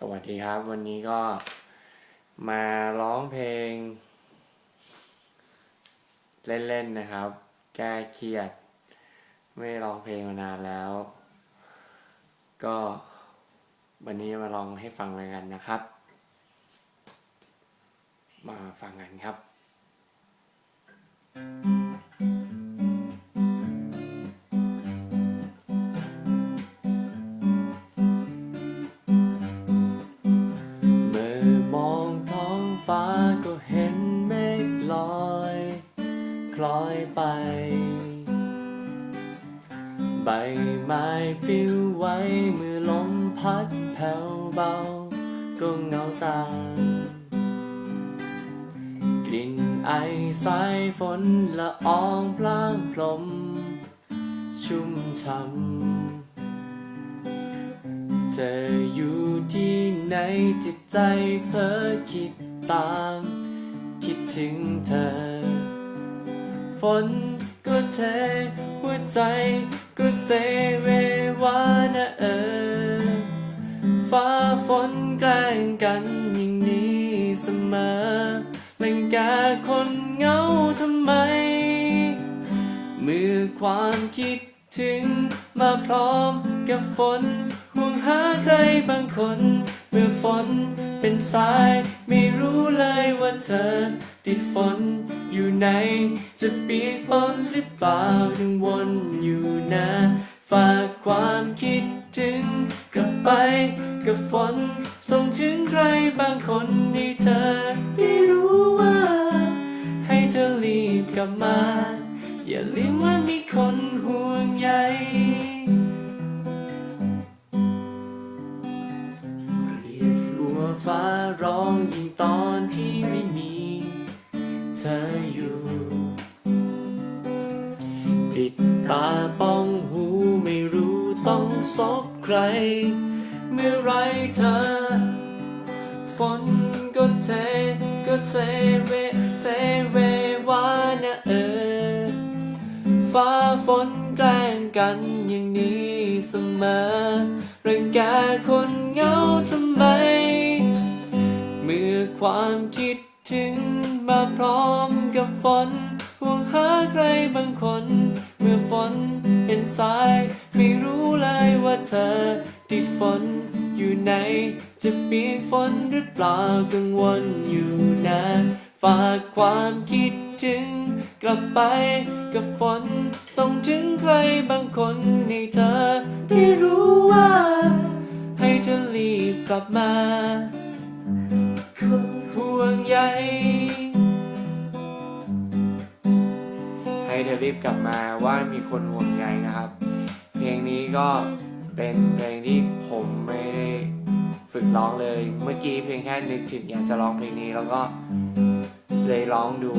สวัสดีครับ วันนี้ก็มาร้องเพลง เล่นๆนะครับ แก้เครียด ไม่ร้องเพลงมานานแล้ว ก็ วันนี้มาลองให้ฟังเลยกันนะครับ มาฟังกันครับ คล้อยไป ใบไม้ปลิวไหวเมื่อลมพัดแผ่วเบา ก็เงาตาม กลิ่นไอสายฝนละอองพลางพลม ชุ่มช่ำเธออยู่ที่ไหนจิตใจเพ้อคิดตาม คิดถึงเธอ ฝนก็เท หัวใจก็เซเววานะเออ ฟ้าฝนแกล้งกันอย่างนี้เสมอเล่นแกคนเหงาทำไม เมื่อความคิดถึงมาพร้อมกับฝนห่วงหาใครบางคน เมื่อฝนเป็นสาย ไม่รู้เลยว่าเธอ ติดฝนอยู่ไหน จะปีกฝนหรือเปล่ายังวนอยู่นะ ฝากความคิดถึงกลับไปกับฝน ส่งถึงใครบางคนให้เธอได้รู้ว่า ให้เธอรีบกลับมา อย่าลืมว่ามีคนห่วงใย ร้องยิ่งตอนที่ไม่มีเธออยู่ ปิดตาป้องหูไม่รู้ต้องซบใคร เมื่อไรเธอ ฝนก็เทก็เทเวเทเววานะเออ ฟ้าฝนแกล้งกันอย่างนี้เสมอรังแกคน ความคิดถึงมาพร้อมกับฝนห่วงหาใครบางคน เมื่อฝนเป็นสาย ไม่รู้เลยว่าเธอ ติดฝนอยู่ไหน จะเปียกฝนหรือเปล่ากังวลอยู่นะฝากความคิดถึง กลับไปกับฝน ส่งถึงใครบางคนให้เธอ ได้รู้ว่า ให้เธอรีบกลับมา ยให้เธอรีบกลับมาว่ามีคนห่วงใยนะครับ เพลงนี้ก็เป็นเพลงที่ผมไม่ได้ฝึกร้องเลย เมื่อกี้เพียงแค่นึกถึงอยากจะร้องเพลงนี้แล้วก็เลยร้องดู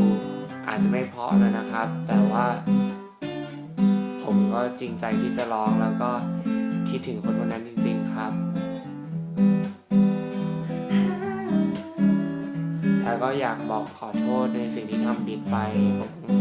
อาจจะไม่เพราะนะนะครับ แต่ว่า ผมก็จริงใจที่จะร้องแล้วก็คิดถึงคนคนนั้นจริง ๆครับ ก็อยากบอกขอโทษในสิ่งที่ทำผิดไปผม